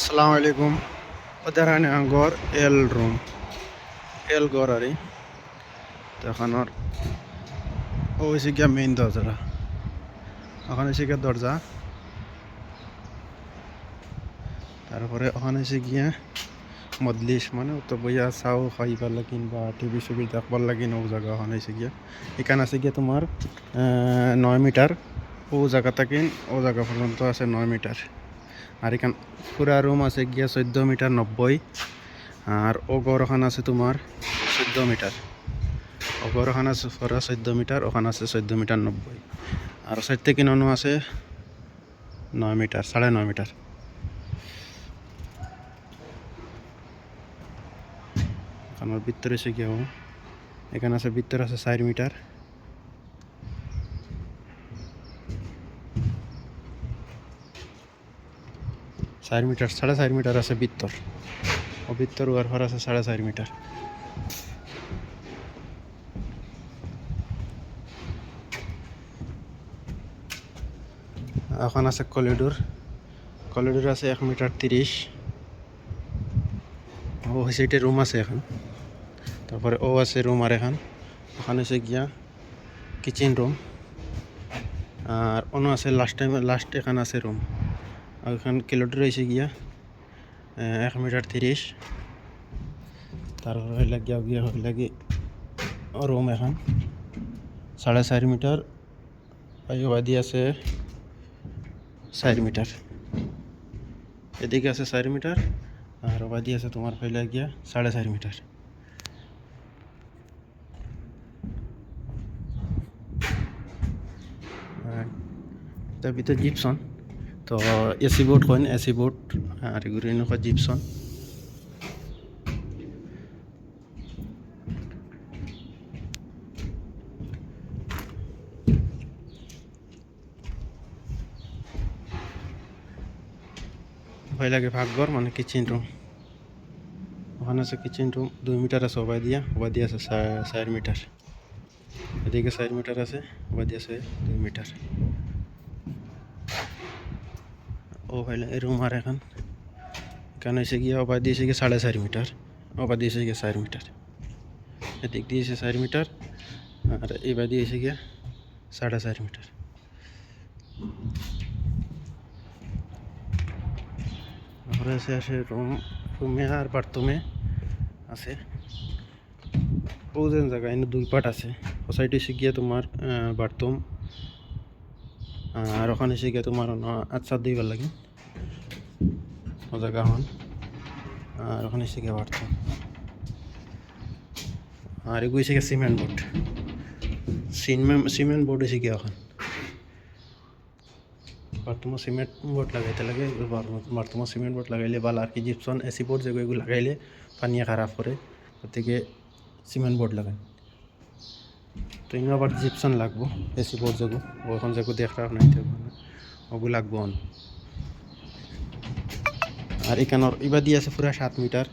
আসসালামু আলাইকুম। গড় এল রুম। এল গড় আর তখনর ও হয়েছে গিয়া মেইন দরজা। ওখানে হয়েছে গিয়া দরজা। তারপরে ওখানে হয়েছে গিয়া মদলিশ মানে তো বইয়া চাও খাইবার লাগিন বা টিভি ছবি দেখবার লাগিন ও জায়গা ওখানে হয়েছে গিয়া। এখানে আছে গিয়া তোমার নয় মিটার। ও জায়গা থাকিন, ও জায়গা পর্যন্ত আছে নয় মিটার। আর এখান পুরা রুম আছে গিয়া চোদ্দ মিটার নব্বই আর ও ঘরখান আছে তোমার চোদ্দ মিটার ও ঘরখান আছে পুরা চোদ্দ মিটার ওখান আছে চোদ্দ মিটার নব্বই আর সাইড কিনানো আছে নয় মিটার সাড়ে নয় মিটার এখানের ভিতরে এসে গিয়া এখানে আছে ভিতরে আছে চার মিটার চার মিটার সাড়ে চার মিটার আছে ভিতর ও ভিতর ওয়ার ঘর আছে সাড়ে চার মিটার এখন আছে কলিডোর কলিডোর আছে এক মিটার তিরিশ ও সেটা রুম আছে এখন। তারপরে ও আছে রুম আর এখন। ওখানে আছে গিয়া কিচেন রুম আর অন্য আছে লাস্ট টাইম লাস্ট এখানে আছে রুম এখান কিলোমিটার রয়েছে গিয়া আহ, এক মিটার তিরিশ তারপর হইলে গিয়া গিয়া হইলে কি রুম এখন সাড়ে চার মিটার বাদি আছে চার মিটার এদিকে আছে চার মিটার আর বাদি আছে তোমার হইলে গিয়া সাড়ে চার মিটার আর তার ভিতরে জিপসন তো এসি বোর্ড কইন এসি বোর্ড আর এগুলো এনেকুৱা জিপসন ভয় লাগে ভাগঘর মানে কিচেন রুম ওখানে আছে কিচেন রুম দুই মিটার আছে ওবাই দিয়া ওবাই দিয়া আছে চা- চার মিটার এদিকে চার মিটার আছে ওবাই দিয়া আছে দুই মিটার ও হইলে এই রুম আর এখন? এখানে এসে গিয়ে ওবা দিয়েছে গিয়ে সাড়ে চার মিটার? ওবা দিয়েছে গিয়ে চার মিটার। এদিক দিয়েছে চার মিটার, আর এবার দিয়েছে গিয়ে সাড়ে চার মিটার। তারপরে আছে আসে রুম রুমে আর বাথরুমে আছে। জায়গা এনে দুই পার্ট আছে। সোসাইটি গিয়ে তোমার বাথরুম আর ওখানে গিয়ে তোমার আচ্ছা দিবার লাগে। জায়গা হন। আর ওখানে গিয়ে বাড়তো। আর এগুলো গিয়ে cement board cement cement board গিয়ে এখন। বাথরুমে সিমেন্ট বোর্ড লাগাইতে লাগে বাথরুমে সিমেন্ট বোর্ড লাগাইলে ভালো আর কি জিপসন এসি বোর্ড যেগুলো লাগাইলে পানি খারাপ করে। গতিকে সিমেন্ট বোর্ড লাগাই তো ইনো লাগবো এসি বোর্ড যাব ওখান যেগু দেখা নাই ওগুলো লাগবো অন। আর এখানোর ইবা দিয়ে আছে পুরা সাত মিটার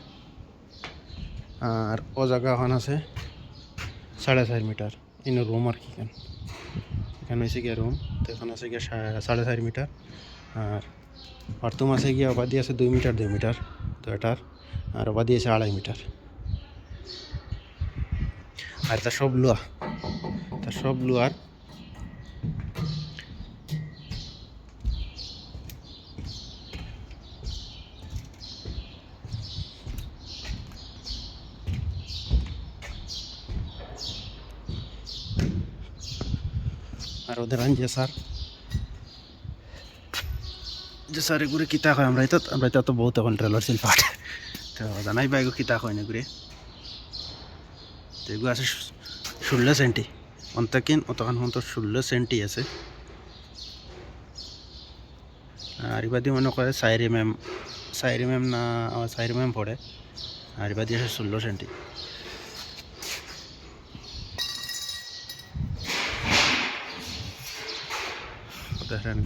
আর ও জায়গা ওখান আছে সাড়ে চার মিটার ইনো রুম আর কি এখান এখানে হয়েছে গিয়ে রুম তো এখানে আছে গিয়ে সাড়ে চার মিটার আর বাথরুম আছে গিয়ে ওবা দিয়ে আছে দুই মিটার দুই মিটার তো এটার আর ওবা দিয়েছে আড়াই মিটার আর তা সব লোয়া তা সব লোয়ার আর ওদের আন যে স্যার। যে স্যার এগুলো কিতা হয় আমরা তো আমরা তো বহুত এখন ট্রেলার ছিল। পাঠ তো জানাই বা কিতা হয় না এগুলো। তো এগুলো আছে ষোলো সেন্টি অন্তকিন, অতখান হন্ত ষোলো সেন্টি আছে। আর ইবাদি মনে করে সাইরি ম্যাম সাইরি ম্যাম না আমার সাইরি ম্যাম পড়ে। আর ইবাদি আছে ষোলো সেন্টি। দেখেন